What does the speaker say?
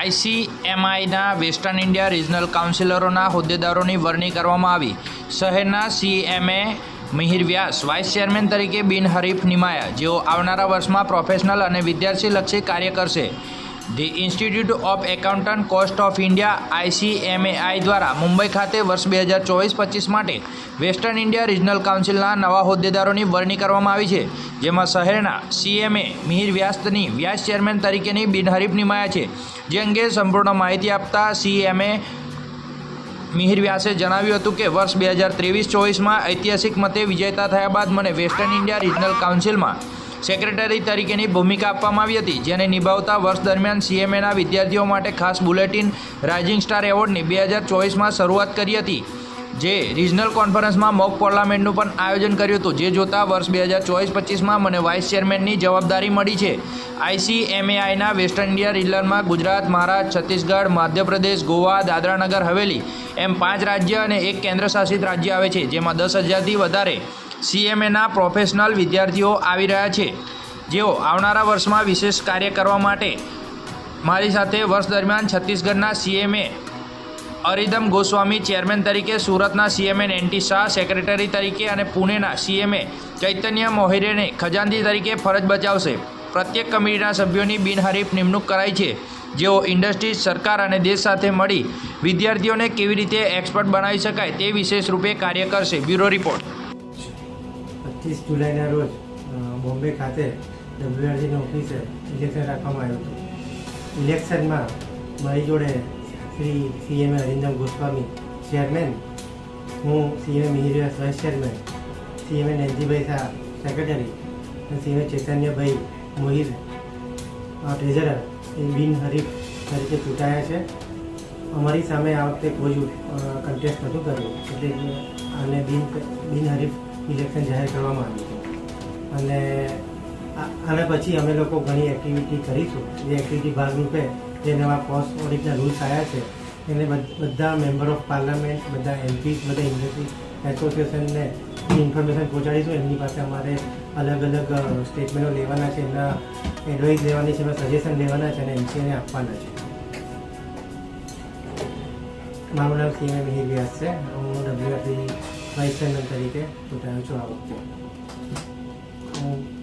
આઈસીએમઆઈના western India regional કાઉન્સિલરોના હોદ્દેદારોની વરણી કરવામાં આવી. શહેરના CMA Mihir Vyas, vice chairman તરીકે બિનહરીફ નિમાયા, જેઓ આવનારા વર્ષમાં પ્રોફેશનલ અને વિદ્યાર્થીલક્ષી કાર્ય કરશે. The institute of accountant cost of India ICMAI દ્વારા મુંબઈ ખાતે વર્ષ બે હજાર ચોવીસ પચીસ માટે વેસ્ટર્ન ઇન્ડિયા રિજનલ કાઉન્સિલના નવા હોદ્દેદારોની વરણી કરવામાં આવી છે, જેમાં શહેરના સીએમએ મિહિર વ્યાસની વ્યાસ ચેરમેન તરીકેની બિનહરીફ નિમાયા છે. જે અંગે સંપૂર્ણ માહિતી આપતા સીએમએ મિહિર વ્યાસે જણાવ્યું હતું કે, વર્ષ બે હજાર ત્રેવીસ ચોવીસમાં ઐતિહાસિક મતે વિજેતા થયા બાદ મને વેસ્ટર્ન ઇન્ડિયા રિજનલ કાઉન્સિલમાં સેક્રેટરી તરીકેની ભૂમિકા આપવામાં આવી હતી, જેને નિભાવતા વર્ષ દરમિયાન સીએમએના વિદ્યાર્થીઓ માટે ખાસ બુલેટિન રાઇઝિંગ સ્ટાર એવોર્ડની બે હજાર ચોવીસમાં શરૂઆત કરી હતી. જે રિજનલ કોન્ફરન્સમાં મોક પાર્લામેન્ટનું પણ આયોજન કર્યું હતું, જે જોતા વર્ષ બે હજાર ચોવીસ પચીસમાં મને વાઇસ ચેરમેનની જવાબદારી મળી છે. આઈસીએમએઆઈના વેસ્ટર્ન ઇન્ડિયા રિજનલમાં ગુજરાત, મહારાષ્ટ્ર, છત્તીસગઢ, મધ્યપ્રદેશ, ગોવા દાદરાનગર હવેલી એમ પાંચ રાજ્ય અને એક કેન્દ્રશાસિત રાજ્ય આવે છે, જેમાં દસ હજારથી વધારે સીએમએના પ્રોફેશનલ વિદ્યાર્થીઓ આવી રહ્યા છે. જેઓ આવનારા વર્ષમાં વિશેષ કાર્ય કરવા માટે મારી સાથે વર્ષ દરમિયાન છત્તીસગઢના સીએમએ અરિદમ ગોસ્વામી ચેરમેન તરીકે, સુરતના સીએમએ એન્ટી શાહ, સેક્રેટરી તરીકે અને પુણેના સીએમએ ચૈતન્ય મોહિરેને ખજાનજી તરીકે ફરજ બજાવશે. પ્રત્યેક કમિટીના સભ્યોની બિનહરીફ નિમણૂક કરાઈ છે. જેઓ ઇન્ડસ્ટ્રી, સરકાર અને દેશ સાથે મળી વિદ્યાર્થીઓને કેવી રીતે એક્સપર્ટ બનાવી શકાય તે વિશેષ રૂપે કાર્ય કરશે. Bureau report. પચીસ જુલાઈના રોજ બોમ્બે ખાતે ડબ્લ્યુઆરજીની ઓફિસે ઇલેક્શન રાખવામાં આવ્યું હતું. ઇલેક્શનમાં મારી જોડે શ્રી સીએમ અરિંદમ ગોસ્વામી ચેરમેન હું CM મિહિરિયા vice chairman CM Nandibhai Shah secretary અને સીએમ ચૈતન્યભાઈ મોહિર ટ્રેઝરર એ બિનહરીફ તરીકે ચૂંટાયા છે અમારી સામે આ વખતે કોઈ કન્ટેસ્ટ નહોતું કર્યું એટલે આને બિન બિનહરીફ ઇલેક્શન જાહેર કરવામાં આવ્યું અને આના પછી અમે લોકો ઘણી એક્ટિવિટી કરીશું જે એક્ટિવિટી ભાગરૂપે જે નવા કોસ્ટ ઓડિટના રૂલ્સ આવ્યા છે એને બધ- મેમ્બર ઓફ પાર્લામેન્ટ બધા એમપી બધા ઇન્ડસ્ટ્રી એસોસિએશનને ઇન્ફોર્મેશન પહોંચાડીશું. એમની પાસે અમારે અલગ અલગ સ્ટેટમેન્ટો લેવાના છે. એમના એડવાઇસ લેવાની છે એમના સજેશન લેવાના છે અને એમસીએને આપવાના છે. મારું નામ સીએમ મિહિર વ્યાસ છે. હું ડબ્લ્યુઆરસી વાઇસ ચેરમેન તરીકે ચૂંટાયો છું આ વખતે. હું